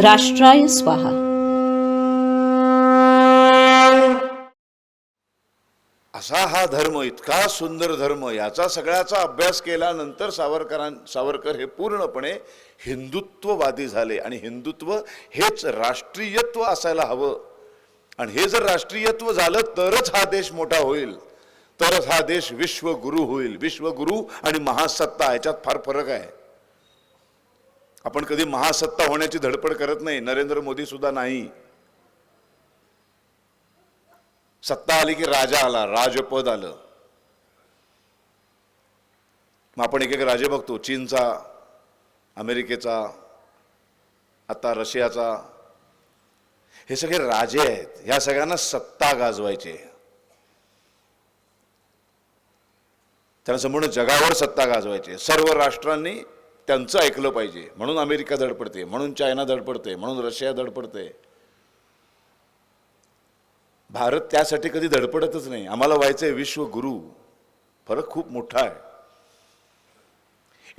राष्ट्राय स्वाहा. असा हा धर्म इतका सुंदर धर्म याचा सगळ्याचा अभ्यास केल्यानंतर सावरकरां सावरकर हे पूर्णपणे हिंदुत्ववादी झाले आणि हिंदुत्व हेच राष्ट्रीयत्व असायला हवं. आणि हे जर राष्ट्रीयत्व झालं तरच हा देश मोठा होईल. तरच हा देश विश्वगुरु होईल. विश्वगुरु आणि महासत्ता याच्यात फार फरक आहे. आपण कधी महासत्ता होण्याची धडपड करत नाही नरेंद्र मोदी सुद्धा नाही. सत्ता आली की राजा आला राजपद आलं. मग आपण एक एक राजे बघतो चीनचा अमेरिकेचा आता रशियाचा. हे सगळे राजे आहेत ह्या सगळ्यांना सत्ता गाजवायचे त्यांना संपूर्ण जगावर सत्ता गाजवायची सर्व राष्ट्रांनी त्यांचं ऐकलं पाहिजे. म्हणून अमेरिका धडपडते म्हणून चायना धडपडते म्हणून रशिया धडपडते भारत त्यासाठी कधी धडपडतच नाही. आम्हाला व्हायचंय विश्वगुरु फरक खूप मोठा आहे.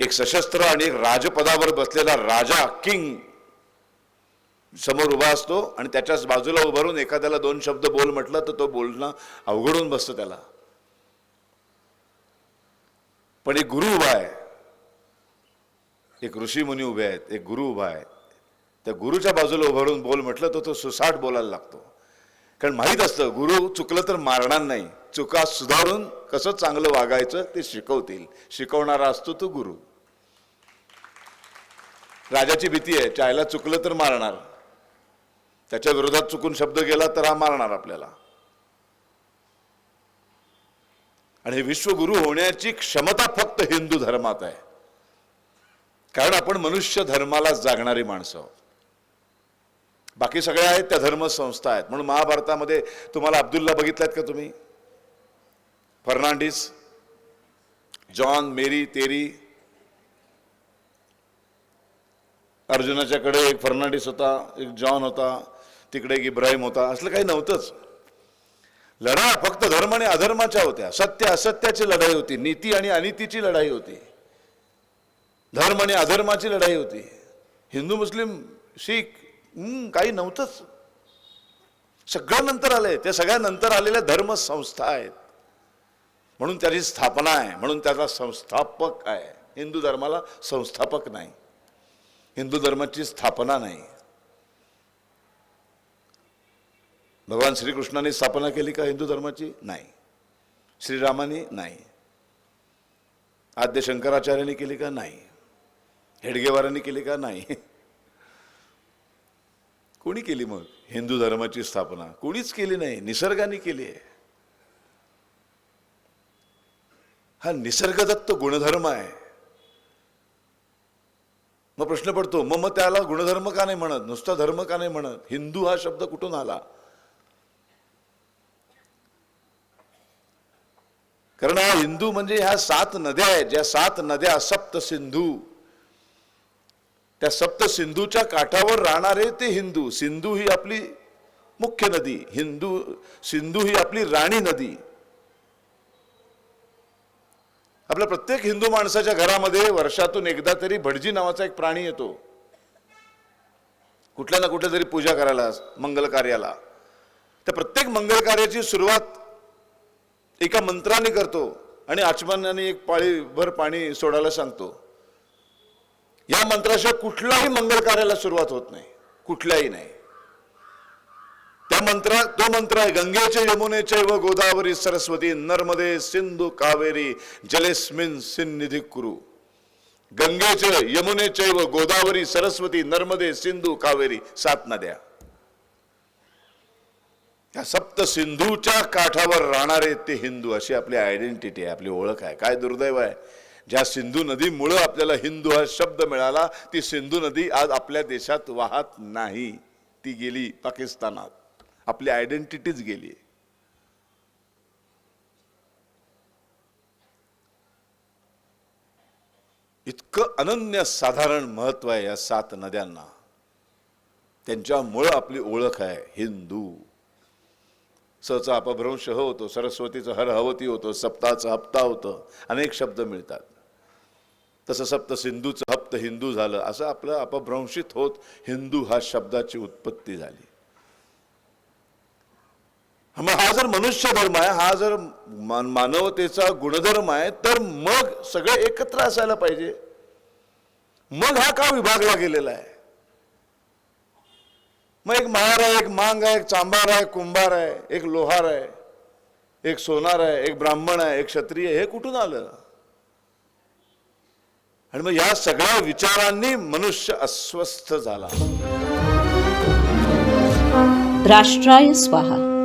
एक सशस्त्र आणि एक राजपदावर बसलेला राजा किंग समोर उभा असतो आणि त्याच्याच बाजूला उभारून एखाद्याला दोन शब्द बोल म्हटलं तर तो बोलणं अवघडून बसतं त्याला. पण एक गुरु उभा आहे. एक ऋषी मुनी उभे आहेत एक गुरु उभा आहे. त्या गुरुच्या बाजूला उभारून बोल म्हटलं तर तो सुसाट बोलायला लागतो. कारण माहीत असतं गुरु चुकलं तर मारणार नाही. चुका सुधारून कसं चांगलं वागायचं ते शिकवतील. शिकवणारा असतो तो गुरु. राजाची भीती आहे चायला चुकलं तर मारणार. त्याच्या विरोधात चुकून शब्द गेला तर हा मारणार आपल्याला. आणि हे विश्वगुरु होण्याची क्षमता फक्त हिंदू धर्मात आहे. कारण आपण मनुष्य धर्माला जागणारी माणसं आहोत. बाकी सगळ्या आहेत त्या धर्मसंस्था आहेत. म्हणून महाभारतामध्ये तुम्हाला अब्दुल्ला बघितलात का तुम्ही? फर्नांडिस जॉन मेरी तेरी. अर्जुनाच्याकडे एक फर्नांडिस होता एक जॉन होता तिकडे एक इब्राहिम होता. असलं काही नव्हतंच. लढा फक्त धर्म आणि अधर्माच्या होत्या. सत्य असत्याची लढाई होती. नीती आणि अनितीची लढाई होती. धर्म आणि अधर्माची लढाई होती. हिंदू मुस्लिम शीख हम्म, काही नव्हतंच. सगळं नंतर आलंय. त्या सगळ्या नंतर आलेल्या धर्मसंस्था आहेत. म्हणून त्याची स्थापना आहे. म्हणून त्याचा संस्थापक आहे. हिंदू धर्माला संस्थापक नाही. हिंदू धर्माची स्थापना नाही. भगवान श्रीकृष्णाने स्थापना केली का हिंदू धर्माची? नाही. श्रीरामाने नाही. आद्य शंकराचार्यांनी केली का? नाही. हेडगेवारांनी केली का नाही? कोणी केली मग? हिंदू धर्माची स्थापना. कोणीच केली नाही. निसर्गाने केली आहे. हा निसर्गदत्त गुणधर्म आहे. मग प्रश्न पडतो मग मग त्याला गुणधर्म का नाही म्हणत? नुसता धर्म का नाही म्हणत? हिंदू हा शब्द कुठून आला? कारण हा हिंदू म्हणजे ह्या सात नद्या आहेत. ज्या सात नद्या सप्त सिंधू त्या सप्त सिंधूच्या काठावर राहणारे ते हिंदू. सिंधू ही आपली मुख्य नदी. हिंदू सिंधू ही आपली राणी नदी. आपल्या प्रत्येक हिंदू माणसाच्या घरामध्ये वर्षातून एकदा तरी भटजी नावाचा एक प्राणी येतो. कुठल्या ना कुठल्या तरी पूजा करायला मंगल कार्याला. त्या प्रत्येक मंगल कार्याची सुरुवात एका मंत्राने करतो आणि आचमनाने एक पाळीभर पाणी सोडायला सांगतो. या मंत्राशिवाय कुठलाही मंगल कार्याला सुरुवात होत नाही. कुठल्याही नाही. त्या मंत्रा तो मंत्र आहे गंगेचे यमुनेचे व गोदावरी सरस्वती नर्मदे सिंधू कावेरी जलेस्मिन सिन्निधी कुरु. गंगेचे यमुनेचे व गोदावरी सरस्वती नर्मदे सिंधू कावेरी सात नद्या. त्या सप्त सिंधूच्या काठावर राहणारे ते हिंदू अशी आपली आयडेंटिटी आहे आपली ओळख आहे. काय दुर्दैव आहे? ज्या सिंधू नदीमुळं आपल्याला हिंदू हा शब्द मिळाला ती सिंधू नदी आज आपल्या देशात वाहत नाही. ती गेली पाकिस्तानात. आपली आयडेंटिटीच गेली. इतकं अनन्य साधारण महत्त्व आहे या सात नद्यांना. त्यांच्यामुळं आपली ओळख आहे हिंदू. सचा अपभ्रंश होतो सरस्वतीचं हर हवती होतो सप्ताचं हप्ता होतं अनेक शब्द मिळतात. तसं सप्त सिंधूचं हप्त हिंदू झालं असं आपलं अपभ्रंशित होत हिंदू हा शब्दाची उत्पत्ती झाली. मग हा जर मनुष्य धर्म आहे हा जर मान- मानवतेचा गुणधर्म आहे तर मग सगळे एकत्र असायला पाहिजे. मग हा का विभागला गेलेला आहे? मग एक महार आहे एक मांग आहे एक चांभार आहे कुंभार आहे एक लोहार आहे एक सोनार आहे एक ब्राह्मण आहे एक क्षत्रिय हे कुठून आलं? आणि मग या सगळ्या विचारांनी मनुष्य अस्वस्थ झाला. राष्ट्राय स्वाहा.